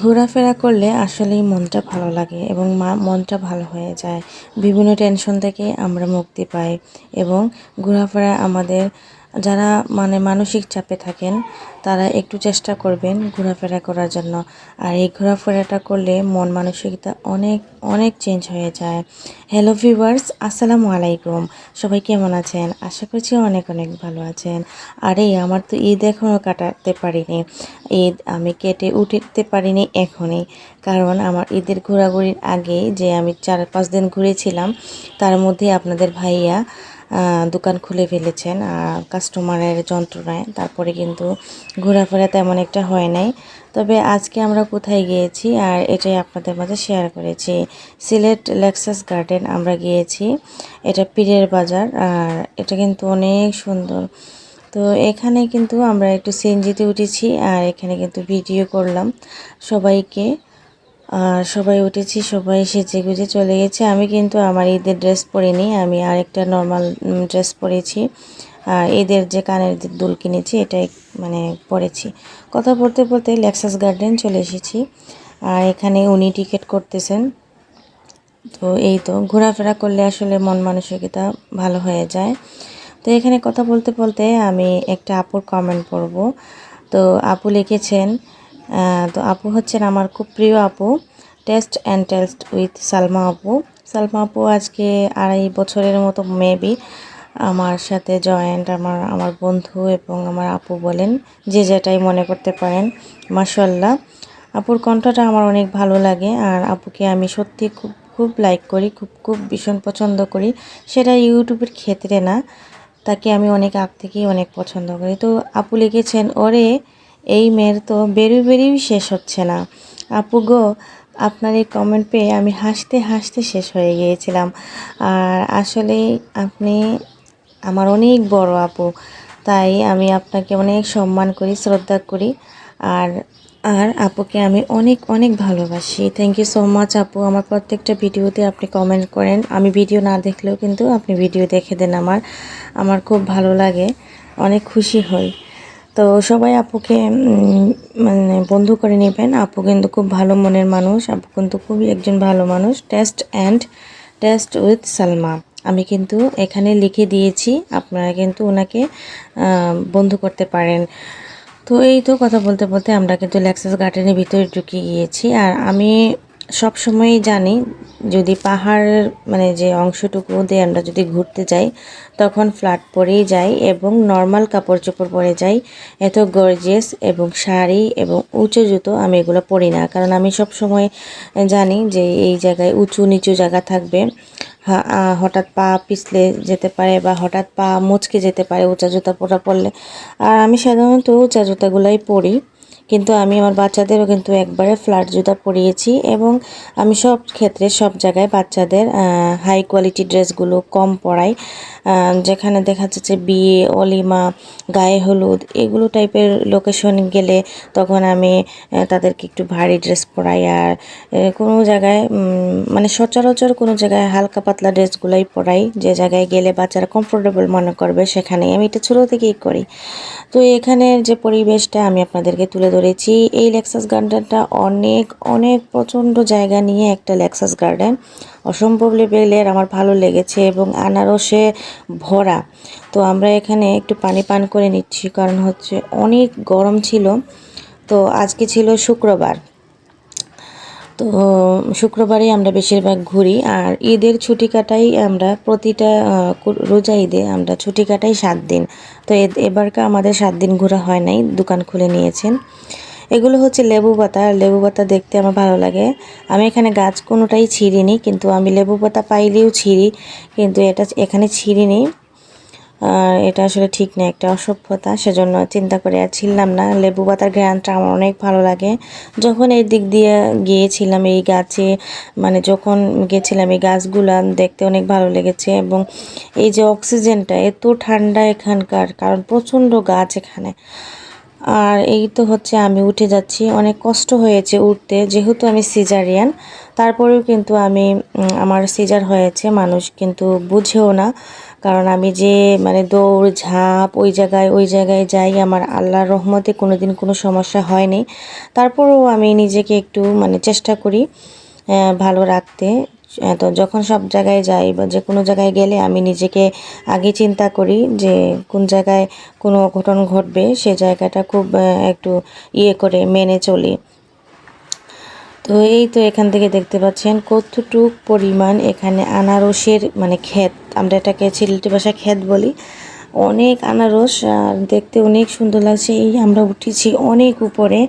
ঘোরাফেরা করলে আসলেই মনটা ভালো লাগে এবং মনটা ভালো হয়ে যায়। বিভিন্ন টেনশন থেকে আমরা মুক্তি পাই এবং ঘোরাফেরা আমাদের যারা মানে মানসিক চাপে থাকেন, তারা একটু চেষ্টা করবেন ঘোরাফেরা করার জন্য। আর এই ঘোরাফেরাটা করলে মন মানসিকতা অনেক অনেক চেঞ্জ হয়ে যায়। হ্যালো ভিউয়ার্স আসসালামু আলাইকুম। সবাই কেমন আছেন? আশা করছি অনেক অনেক ভালো আছেন। আরে, আমার তো ঈদ এখনও কাটাতে পারিনি। ঈদ আমি কেটে উঠতে পারিনি এখনই। কারণ আমার ঈদের ঘোরাঘুরির আগে যে আমি চার পাঁচ দিন ঘুরেছিলাম, তার মধ্যে আপনাদের ভাইয়া দোকান খুলে ফেলেছেন আর কাস্টমারের যন্ত্রণায়। তারপরে কিন্তু ঘোরাফেরা তেমন একটা হয় নাই। তবে আজকে আমরা কোথায় গিয়েছি আর এটাই আপনাদের মাঝে শেয়ার করেছি। সিলেট লেক্সাস গার্ডেন আমরা গিয়েছি। এটা পীরের বাজার আর এটা কিন্তু অনেক সুন্দর। তো এখানে কিন্তু আমরা একটু সিএনজিতে উঠেছি আর এখানে কিন্তু ভিডিও করলাম সবাইকে। আর সবাই উঠেছি, সবাই সেজে গুজে চলে গেছে। আমি কিন্তু আমার ঈদের ড্রেস পরিনি, আমি আরেকটা নর্মাল ড্রেস পরেছি। আর ঈদের যে কানের দুল কিনেছি, এটাই মানে পরেছি। কথা বলতে বলতে লেক্সাস গার্ডেন চলে এসেছি। আর এখানে উনি টিকিট করতেছেন। তো এই তো, ঘোরাফেরা করলে আসলে মন মানসিকতা ভালো হয়ে যায়। তো এখানে কথা বলতে বলতে আমি একটা আপুর কমেন্ট পড়ব। তো আপু লিখেছেন তো আপু হচ্ছেন আমার খুব প্রিয় আপু taste and taste with Salma আপু। সালমা আপু আজকে আড়াই বছরের মতো মেবি আমার সাথে জয়েন্ট আমার আমার বন্ধু এবং আমার আপু বলেন, যে যেটাই মনে করতে পারেন মাসাল্লাহ আপুর কণ্ঠটা আমার অনেক ভালো লাগে, আর আপুকে আমি সত্যি খুব খুব লাইক করি, খুব খুব ভীষণ পছন্দ করি। সেটা ইউটিউবের ক্ষেত্রে না, তাকে আমি অনেক আগ থেকেই অনেক পছন্দ করি। তো আপু লিখেছেন, ওরে এই মেয়ের তো বেরোই বেরিয়েই শেষ হচ্ছে না। আপু গো, আপনার এই কমেন্ট পেয়ে আমি হাসতে হাসতে শেষ হয়ে গিয়েছিলাম। আর আসলে আপনি আমার অনেক বড় আপু, তাই আমি আপনাকে অনেক সম্মান করি, শ্রদ্ধা করি। আর আর আপুকে আমি অনেক অনেক ভালোবাসি। থ্যাংক ইউ সো মাচ আপু, আমার প্রত্যেকটা ভিডিওতে আপনি কমেন্ট করেন। আমি ভিডিও না দেখলেও কিন্তু আপনি ভিডিও দেখে দেন আমার। আমার খুব ভালো লাগে, অনেক খুশি হই। তো সবাই আপুকে মানে বন্ধু করে নেবেন। আপু কিন্তু খুব ভালো মনের মানুষ। আপু কিন্তু খুবই একজন ভালো মানুষ। Taste and taste with Salma. আমি কিন্তু এখানে লিখে দিয়েছি, আপনারা কিন্তু ওনাকে বন্ধু করতে পারেন। তো এই তো কথা বলতে বলতে আমরা কিন্তু লেক্সাস গার্ডেনের ভিতরে ঢুকে গিয়েছি। আর আমি সব সময়ই জানি, যদি পাহাড়ের মানে যে অংশটুকু দিয়ে আমরা যদি ঘুরতে যাই, তখন ফ্ল্যাট পরেই যাই এবং নর্মাল কাপড় চোপড় পরে যাই। এত গর্জিয়াস এবং শাড়ি এবং উঁচু জুতো আমি এগুলো পরি না। কারণ আমি সব সময় জানি যে এই জায়গায় উঁচু নিচু জায়গা থাকবে। হঠাৎ পা পিছলে যেতে পারে বা হঠাৎ পা মুচকে যেতে পারে উঁচা জুতা পরা পরলে। আর আমি সাধারণত উঁচা জুতাগুলোই পরি। কিন্তু আমি আমার বাচ্চাদেরও কিন্তু একবারে ফ্ল্যাট জুতা পরিয়েছি এবং আমি সব ক্ষেত্রে সব জায়গায় বাচ্চাদের হাই কোয়ালিটি ড্রেসগুলো কম পরাই। যেখানে দেখা যাচ্ছে বিয়ে, অলিমা, গায়ে হলুদ, এগুলো টাইপের লোকেশন গেলে তখন আমি তাদেরকে একটু ভারী ড্রেস পরাই আর কোনো জায়গায় মানে সচরাচর কোনো জায়গায় হালকা পাতলা ড্রেসগুলোই পরাই। যে জায়গায় গেলে বাচ্চারা কমফোর্টেবল মনে করবে সেখানেই। আমি এটা ছোটো থেকেই করি। তো এখানের যে পরিবেশটা আমি আপনাদেরকে তুলে ধরেছি এই লেক্সাস গার্ডেনটা অনেক অনেক প্রচণ্ড জায়গা নিয়ে একটা লেক্সাস গার্ডেন অসম্ভব লেভেলের, আমার ভালো লেগেছে এবং আনারসে ভরা। তো আমরা এখানে একটু পানি পান করে নিচ্ছি, কারণ হচ্ছে অনেক গরম ছিল। তো আজকে ছিল শুক্রবার। তো শুক্রবারই আমরা বেশিরভাগ ঘুরি আর ঈদের ছুটি কাটাই আমরা প্রতিটা রোজা ঈদে আমরা ছুটি কাটাই সাত দিন। তো এবারকার আমাদের সাত দিন ঘোরা হয় নাই, দোকান খুলে নিয়েছেন। এগুলো হচ্ছে লেবু পাতা, আর লেবু পাতা দেখতে আমার ভালো লাগে। আমি এখানে গাছ কোনোটাই ছিঁড়িনি, কিন্তু আমি লেবু পাতা পাইলেও ছিঁড়ি, কিন্তু এটা এখানে ছিঁড়িনি। আর এটা আসলে ঠিক না, একটা অসভ্যতা, সেজন্য চিন্তা করে আর ছিলাম না। লেবু পাতার ঘ্রাণটা আমার অনেক ভালো লাগে। যখন এই দিক দিয়ে গিয়েছিলাম, এই গাছে মানে যখন গেছিলাম, এই গাছগুলা দেখতে অনেক ভালো লেগেছে এবং এই যে অক্সিজেনটা, এত ঠান্ডা এখানকার, কারণ প্রচণ্ড গাছ এখানে। আর এই তো হচ্ছে আমি উঠে যাচ্ছি, অনেক কষ্ট হয়েছে উঠতে, যেহেতু আমি সিজারিয়ান, তারপরেও কিন্তু আমি আমার সিজার হয়েছে, মানুষ কিন্তু বুঝেও না। কারণ আমি যে মানে দৌড়, ঝাঁপ, ওই জায়গায় ওই জায়গায় যাই, আমার আল্লাহর রহমতে কোনো দিন কোনো সমস্যা হয়নি। তারপরেও আমি নিজেকে একটু মানে চেষ্টা করি ভালো রাখতে। তো যখন সব জায়গায় যাই বা যে কোনো জায়গায় গেলে আমি নিজেকে আগে চিন্তা করি যে, কোন জায়গায় কোনো অঘটন ঘটবে, সে জায়গাটা খুব একটু ইয়ে করে মেনে চলি। তো এই তো এখান থেকে দেখতে পাচ্ছেন কতটুক পরিমাণ এখানে আনারসের মানে ক্ষেত। আমরা এটাকে সিলেটি ভাষায় ক্ষেত বলি। অনেক আনারস, আর দেখতে অনেক সুন্দর লাগছে। এই আমরা উঠেছি অনেক উপরে,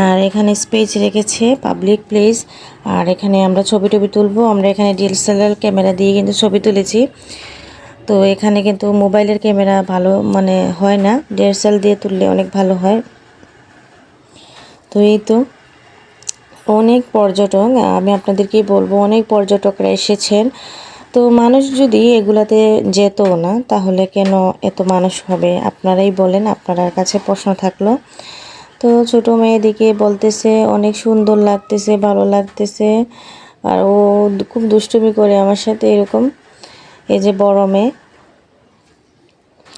আর এখানে স্পেস রেখেছে পাবলিক প্লেস আর এখানে আমরা ছবি টবি তুলবো। আমরা এখানে ডিএসএলআর ক্যামেরা দিয়ে কিন্তু ছবি তুলেছি। তো এখানে কিন্তু মোবাইলের ক্যামেরা ভালো মানে হয় না। ডিএসএল দিয়ে তুললে অনেক ভালো হয়। তো এই তো অনেক পর্যটক আমি আপনাদেরকেই বলব, অনেক পর্যটকরা এসেছেন। তো মানুষ যদি এগুলাতে যেত না, তাহলে কেন এত মানুষ হবে? আপনারাই বলেন, আপনার কাছে প্রশ্ন থাকল। তো ছোটো মেয়েদিকে বলতেছে, অনেক সুন্দর লাগতেছে, ভালো লাগতেছে। আর ও খুব দুষ্টুমি করে আমার সাথে এরকম। এই যে বড় মেয়ে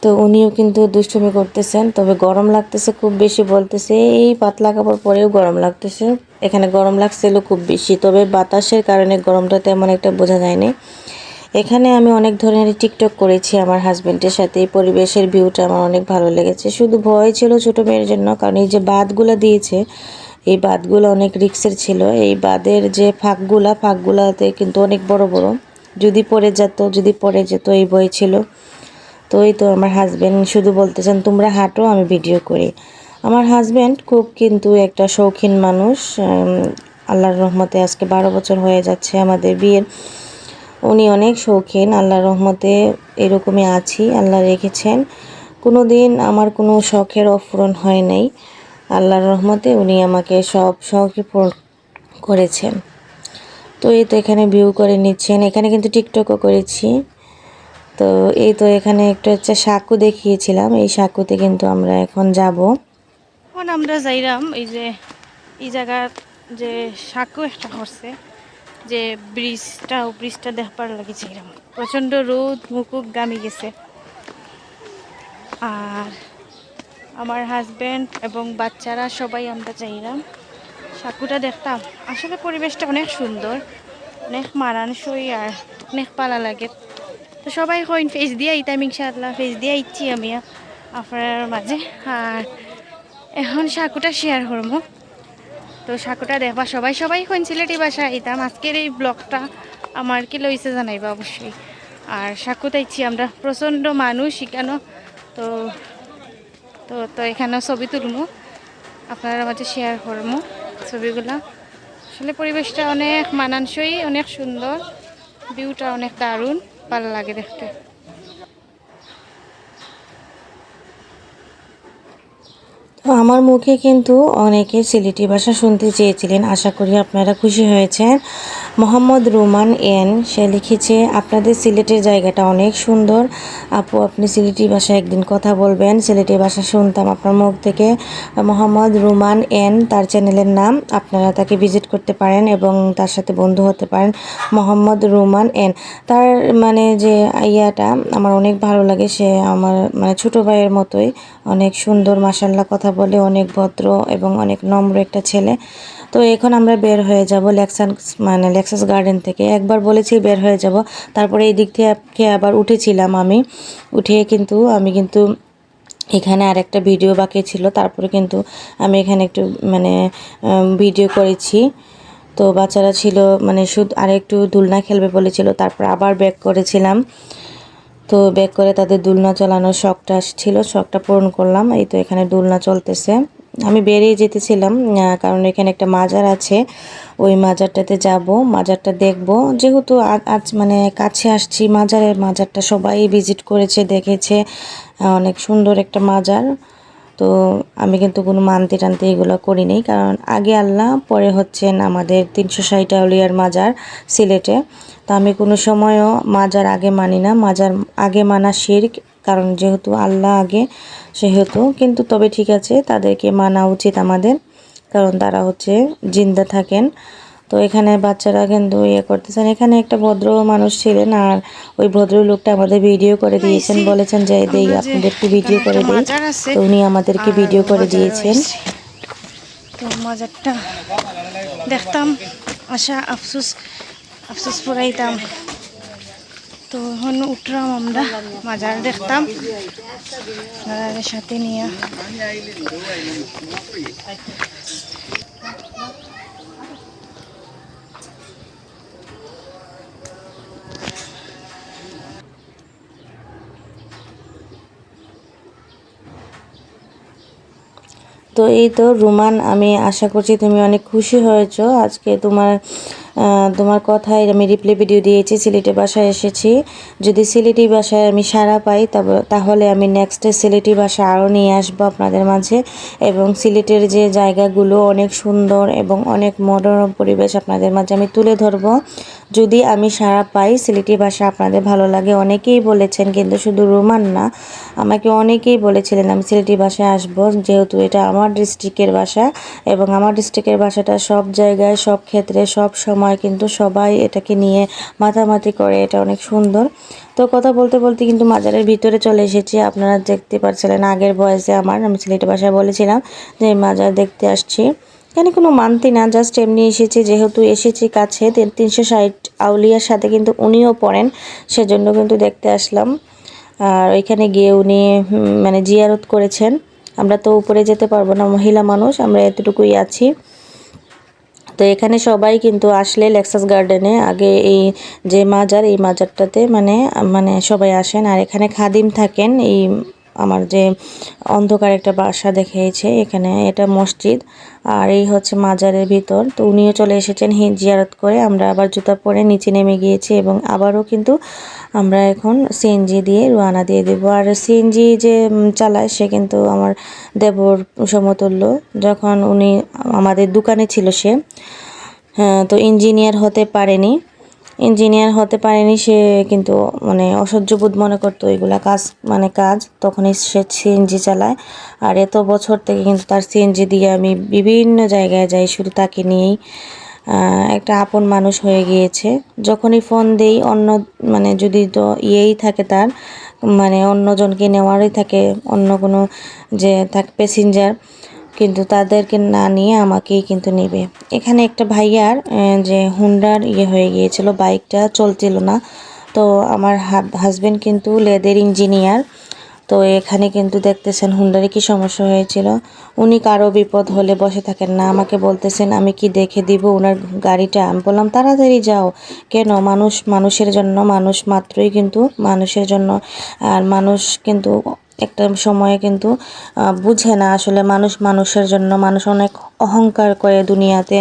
তো উনিও কিন্তু দুষ্টুমি করতেছেন, তবে গরম লাগতেছে খুব বেশি বলতেছে, এই পাতলা কাপড় পরেও গরম লাগতেছে। এখানে গরম লাগছিল খুব বেশি, তবে বাতাসের কারণে গরমটা তেমন একটা বোঝা যায়নি। এখানে আমি অনেক ধরনের টিকটক করেছি আমার হাজব্যান্ডের সাথে, এই পরিবেশের ভিউটা আমার অনেক ভালো লেগেছে। শুধু ভয় ছিল ছোটো মেয়ের জন্য, কারণ এই যে বাঁধগুলো দিয়েছে, এই বাঁধগুলো অনেক রিক্সের ছিল, এই বাঁধের যে ফাঁকগুলা, ফাঁকগুলাতে কিন্তু অনেক বড় বড়, যদি পড়ে যেত, যদি পড়ে যেত, এই ভয় ছিল। তো এই তো আমার হাজব্যান্ড শুধু বলতেছেন তোমরা হাঁটো, আমি ভিডিও করি। আমার হাজব্যান্ড খুব কিন্তু একটা শৌখিন মানুষ আল্লাহর রহমতে আজকে বারো বছর হয়ে যাচ্ছে আমাদের বিয়ের। উনি অনেক শৌখিন, আল্লাহর রহমতে এরকমই আছি, আল্লাহ রেখেছেন। কোনো দিন আমার কোনো শখের অপূরণ হয় নাই। আল্লাহর রহমতে উনি আমাকে সব শখই পূরণ করেছেন। তো এই তো এখানে ভিউ করে নিচ্ছেন, এখানে কিন্তু টিকটকও করেছি। তো এই তো এখানে একটু হচ্ছে সাঁকু দেখিয়েছিলাম। এই সাঁকুতে কিন্তু আমরা এখন যাব। এখন আমরা যাইরাম এই যে, এই জায়গার যে সাঁকো একটা করছে যে ব্রিজটা, ও ব্রিজটা দেখবার লাগে যাইরাম। প্রচণ্ড রোদ মুকুক গামি গেছে। আর আমার হাজব্যান্ড এবং বাচ্চারা সবাই আমরা যাইরাম। সাঁকুটা দেখতাম। আসলে পরিবেশটা অনেক সুন্দর, অনেক মানানসই আর অনেক পালা লাগে। তো সবাই কইন ফেস দিয়ে আইতাম ইনশাআল্লাহ ফেস দিয়ে আইচ্ছি আমি আপনার মাঝে। আর এখন সাঁকুটা শেয়ার করব। তো সাঁকুটা দেখবা, সবাই সবাই কোন সিলেটি ভাষা আইতাম। আজকের এই ব্লগটা আমার কি লইছে জানাইবা অবশ্যই। আর সাঁকু তাইছি আমরা, প্রচণ্ড মানুষ এখানে। তো তো তো এখানে ছবি তুলবো আপনারা মাঝে শেয়ার করব ছবিগুলা। আসলে পরিবেশটা অনেক মানানসই, অনেক সুন্দর ভিউটা অনেক দারুণ। ভালো লাগে দেখতে। আমার মুখে কিন্তু অনেকে সিলেটি ভাষা শুনতে চেয়েছিলেন, আশা করি আপনারা খুশি হয়েছেন। মোহাম্মদ রুমান এন, সে লিখেছে, আপনাদের সিলেটের জায়গাটা অনেক সুন্দর। আপু, আপনি সিলেটি ভাষায় একদিন কথা বলবেন। সিলেটি ভাষা শুনতাম আপনার মুখ থেকে। মোহাম্মদ রুমান এন, তার চ্যানেলের নাম আপনারা তাকে ভিজিট করতে পারেন এবং তার সাথে বন্ধু হতে পারেন। মোহাম্মদ রুমান এন, তার মানে যে ইয়াটা আমার অনেক ভালো লাগে। সে আমার মানে ছোটো ভাইয়ের মতোই অনেক সুন্দর মাসাল্লাহ কথা বলে, অনেক ভদ্র এবং অনেক নম্র একটা ছেলে। তো এখন আমরা বের হয়ে যাব লেক্সাস মানে লেক্সাস গার্ডেন থেকে। একবার বলেছি বের হয়ে যাব, তারপরে এই দিক থেকে আবার উঠেছিলাম আমি। উঠে কিন্তু আমি কিন্তু এখানে আর একটা ভিডিও বাকি ছিল, তারপরে কিন্তু আমি এখানে একটু মানে ভিডিও করেছি। তো বাচ্চারা ছিল মানে শুধু আরেকটু দুলনা খেলবে বলেছিল, তারপর আবার ব্যাক করেছিলাম। তো ব্যাক করে তাদের দুলনা চালানোর শখটা ছিল, শখটা পূরণ করলাম। এই তো এখানে দুলনা চলতেছে। আমি বেরিয়ে যেতেছিলাম কারণ এখানে একটা মাজার আছে। ওই মাজারটাতে যাব, মাজারটা দেখব। যেহেতু আজ মানে কাছে আসছি, মাজারের মাজারটা সবাই ভিজিট করেছে, দেখেছে। অনেক সুন্দর একটা মাজার। তো আমি কিন্তু কোনো মানতে টানতে এগুলো করিনি, কারণ আগে আল্লাহ, পরে হচ্ছেন আমাদের তিনশো ষাট আউলিয়ার মাজার সিলেটে। তো আমি কোনো সময়ও মাজার আগে মানি না। মাজার আগে মানা শির্ক কারণ যেহেতু আল্লাহ আগে সেহেতু। কিন্তু তবে ঠিক আছে তাদেরকে মানা উচিত আমাদের কারণ তারা হচ্ছে জিন্দা থাকেন। তো এখানে বাচ্চারা কিন্তু ইয়ে করতেছেন। এখানে একটা ভদ্র মানুষ ছিলেন আর ওই ভদ্র লোকটা আমাদের ভিডিও করে দিয়েছেন বলেছেন যে দেই আপনাদেরকে ভিডিও করে দিই। তো উনি আমাদেরকে ভিডিও করে দিয়েছেন। তো মাজারটা দেখতাম আশা আফসোস আফসোস পুরাইতাম তো এখন উঠলাম আমরা মাজার দেখতাম। আপনাদের সাথে নিয়ে। তো এই তো রুমান, আমি আশা করছি তুমি অনেক খুশি হয়েছো। আজকে তোমার তোমার কথায় আমি রিপ্লে ভিডিও দিয়েছি সিলেটে বাসায় এসেছি। যদি সিলেটি বাসায় আমি সারা পাই তাহলে আমি নেক্সটে সিলেটি বাসা আরও নিয়ে আসব আপনাদের মাঝে। এবং সিলেটের যে জায়গাগুলো অনেক সুন্দর এবং অনেক মনোরম পরিবেশ আপনাদের মাঝে আমি তুলে ধরবো। যদি আমি সাড়া পাই, সিলেটি ভাষা আপনাদের ভালো লাগে, অনেকেই বলেছেন, কিন্তু শুধু রোমান না, আমাকে অনেকেই বলেছিলেন, আমি সিলেটি ভাষায় আসব, যেহেতু এটা আমার ডিস্ট্রিক্টের ভাষা, এবং আমার ডিস্ট্রিক্টের ভাষাটা সব জায়গায়, সব ক্ষেত্রে, সব সময় কিন্তু সবাই এটাকে নিয়ে মাতামাতি করে, এটা অনেক সুন্দর। তো কথা বলতে বলতে কিন্তু মাজারের ভিতরে চলে এসেছি, আপনারা দেখতে পাচ্ছিলেন আগের বয়সে আমার, আমি সিলেটি ভাষায় বলেছিলাম যে মাজার দেখতে আসছি। এখানে কোনো মানতি না জাস্ট এমনি এসেছি, যেহেতু এসেছি কাছে তিন- তিনশো ষাট আউলিয়ার সাথে কিন্তু উনিও পড়েন, সেজন্য কিন্তু দেখতে আসলাম। আর ওইখানে গিয়ে উনি মানে জিয়ারত করেছেন। আমরা তো উপরে যেতে পারব না, মহিলা মানুষ, আমরা এতটুকুই আছি। তো এখানে সবাই কিন্তু আসলে লেক্সাস গার্ডেনে আগে এই যে মাজার, এই মাজারটাতে মানে মানে সবাই আসেন। আর এখানে খাদিম থাকেন, এই আমার যে অন্ধকার একটা বাসা দেখিয়েছে এখানে এটা মসজিদ। আর এই হচ্ছে মাজারের ভিতর। তো উনিও চলে এসেছেন হি জিয়ারত করে। আমরা আবার জুতা পরে নিচে নেমে গিয়েছি এবং আবারও কিন্তু আমরা এখন সিএনজি দিয়ে রোয়ানা দিয়ে দেবো। আর সিএনজি যে চালায় সে কিন্তু আমার দেবর সমতুল্য। যখন উনি আমাদের দোকানে ছিল সে হ্যাঁ, তো ইঞ্জিনিয়ার হতে পারেনি। ইঞ্জিনিয়ার হতে পারেনি সে, কিন্তু মানে অসহ্য বোধ মনে করতো এগুলা কাজ মানে কাজ। তখনই সে সিএনজি চালায়। আর এত বছর থেকে কিন্তু তার সিএনজি দিয়ে আমি বিভিন্ন জায়গায় যাই, শুধু তাকে নিয়েই। একটা আপন মানুষ হয়ে গিয়েছে। যখনই ফোন দেই, অন্য মানে যদি তো ইয়েই থাকে তার মানে অন্যজনকে নেওয়ারই থাকে, অন্য কোনো যে থাক প্যাসেঞ্জার কিন্তু তাদেরকে না নিয়ে আমাকেই কিন্তু নেবে। এখানে একটা ভাইয়ার যে হুন্ডার ইয়ে হয়ে গিয়েছিল, বাইকটা চলছিল না। তো আমার হাজব্যান্ড কিন্তু লেদের ইঞ্জিনিয়ার তো এখানে কিন্তু দেখতেছেন হুন্ডারে কি সমস্যা হয়েছিল। উনি কারও বিপদ হলে বসে থাকেন না। আমাকে বলতেছেন, আমি কি দেখে দিব ওনার গাড়িটা? আমি বললাম, তাড়াতাড়ি যাও। কেন? মানুষ, মানুষের জন্য, মানুষ মাত্রই কিন্তু মানুষের জন্য। আর মানুষ কিন্তু একটা সময়ে কিন্তু বুঝে না আসলে মানুষ মানুষের জন্য মানুষ অনেক অহংকার করে দুনিয়াতে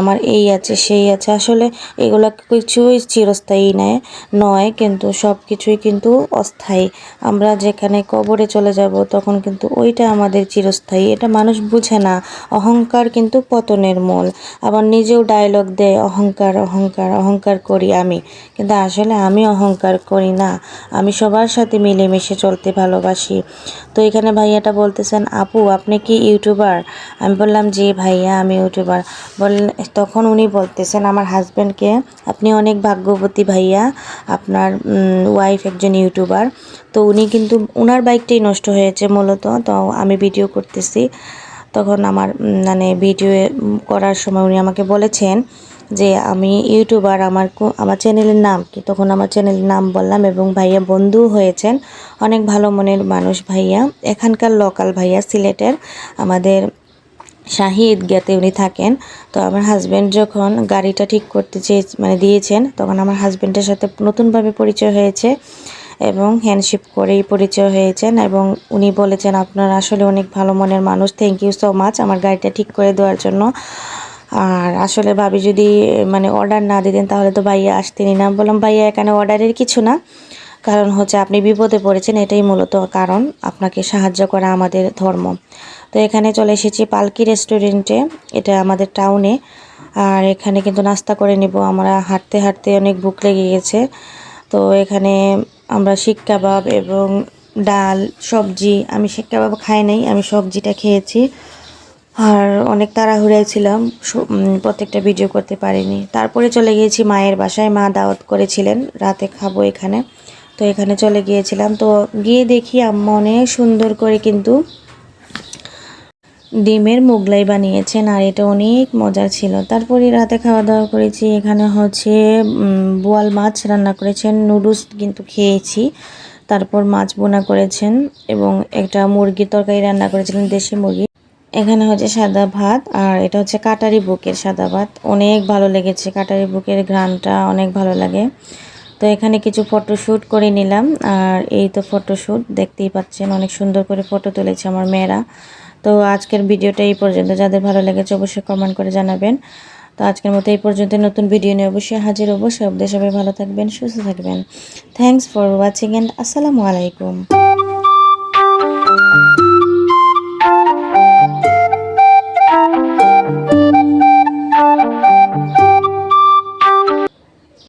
আমার এই আছে, সেই আছে। আসলে এগুলো কিছুই চিরস্থায়ী নয় নয়, কিন্তু সব কিছুই কিন্তু অস্থায়ী। আমরা যেখানে কবরে চলে যাব, তখন কিন্তু ওইটা আমাদের চিরস্থায়ী। এটা মানুষ বুঝে না, অহংকার কিন্তু পতনের মূল। আবার নিজেও ডায়লগ দেয়, অহংকার অহংকার অহংকার করি আমি। কিন্তু আসলে আমি অহংকার করি না। আমি সবার সাথে মিলেমিশে চলতে ভালোবাসি। তো এখানে ভাইয়াটা বলতেছেন, আপু, আপনি কি ইউটিউবার আমি বললাম জি ভাইয়া, আমি ইউটিউবার। বললেন, তখন উনি বলতেছেন, আমার হাজব্যান্ডকে আপনি অনেক ভাগ্যবতী ভাইয়া, আপনার ওয়াইফ একজন ইউটিউবার। তো উনি কিন্তু ওনার বাইকটাই নষ্ট হয়েছে মূলত। তো আমি ভিডিও করতেছি। তখন আমার মানে ভিডিও করার সময় উনি আমাকে বলেছেন যে, আমি ইউটিউবার, আমার আমার চ্যানেলের নাম কি? তখন আমার চ্যানেলের নাম বললাম এবং ভাইয়া বন্ধু হয়েছেন। অনেক ভালো মনের মানুষ ভাইয়া। এখানকার লোকাল ভাইয়া, সিলেটের আমাদের শাহি ঈদগাতে উনি থাকেন, তো আমার হাজব্যান্ড যখন গাড়িটা ঠিক করতে চেয়ে মানে দিয়েছেন, তখন আমার হাজব্যান্ডের সাথে নতুনভাবে পরিচয় হয়েছে এবং হ্যান্ডশিপ করেই পরিচয় হয়েছেন এবং উনি বলেছেন, আপনার আসলে অনেক ভালো মনের মানুষ থ্যাংক ইউ সো মাচ আমার গাড়িটা ঠিক করে দেওয়ার জন্য। আর আসলে ভাবি যদি মানে অর্ডার না দিতেন, তাহলে তো ভাইয়া আসতেনই না। বললাম, ভাইয়া এখানে অর্ডারের কিছু না। কারণ হচ্ছে আপনি বিপদে পড়েছেন, এটাই মূলত কারণ আপনাকে সাহায্য করা আমাদের ধর্ম। তো এখানে চলে এসেছি পালকি রেস্টুরেন্টে, এটা আমাদের টাউনে আর এখানে কিন্তু নাস্তা করে নিব, আমরা হাঁটতে হাঁটতে অনেক বুক লেগে গেছে। তো এখানে আমরা শিক কাবাব এবং ডাল, সবজি, আমি শিক কাবাব খাই নাই, আমি সবজিটা খেয়েছি। আর অনেক তাড়াহুড়ায় ছিলাম প্রত্যেকটা ভিডিও করতে পারিনি। তারপরে চলে গিয়েছি মায়ের বাসায়, মা দাওয়াত করেছিলেন, রাতে খাব এখানে। তো এখানে চলে গিয়েছিলাম। তো গিয়ে দেখি আম্মা অনেক সুন্দর করে কিন্তু ডিমের মোগলাই বানিয়েছেন আর এটা অনেক মজার ছিল। তারপরে রাতে খাওয়া দাওয়া করেছি। এখানে হচ্ছে বোয়াল মাছ রান্না করেছেন, নুডলস কিন্তু খেয়েছি। তারপর মাছ বোনা করেছেন এবং একটা মুরগির তরকারি রান্না করেছিলেন, দেশি মুরগি। এখানে হচ্ছে সাদা ভাত আর এটা হচ্ছে কাটারি বুকের সাদা ভাত। অনেক ভালো লেগেছে কাটারি বুকের ঘ্রাণটা, অনেক ভালো লাগে। তো এখানে কিছু ফটোশ্যুট করে নিলাম। আর এই তো ফটোশ্যুট দেখতেই পাচ্ছেন, অনেক সুন্দর করে ফটো তুলেছে আমার মেয়েরা। তো আজকের ভিডিওটা এই পর্যন্ত। যাদের ভালো লেগেছে অবশ্যই কমেন্ট করে জানাবেন। তো আজকের মতো এই পর্যন্ত। নতুন ভিডিও নিয়ে অবশ্যই হাজির হব। সব সবাই ভালো থাকবেন, সুস্থ থাকবেন। থ্যাংকস ফর ওয়াচিং অ্যান্ড আসসালামু আলাইকুম।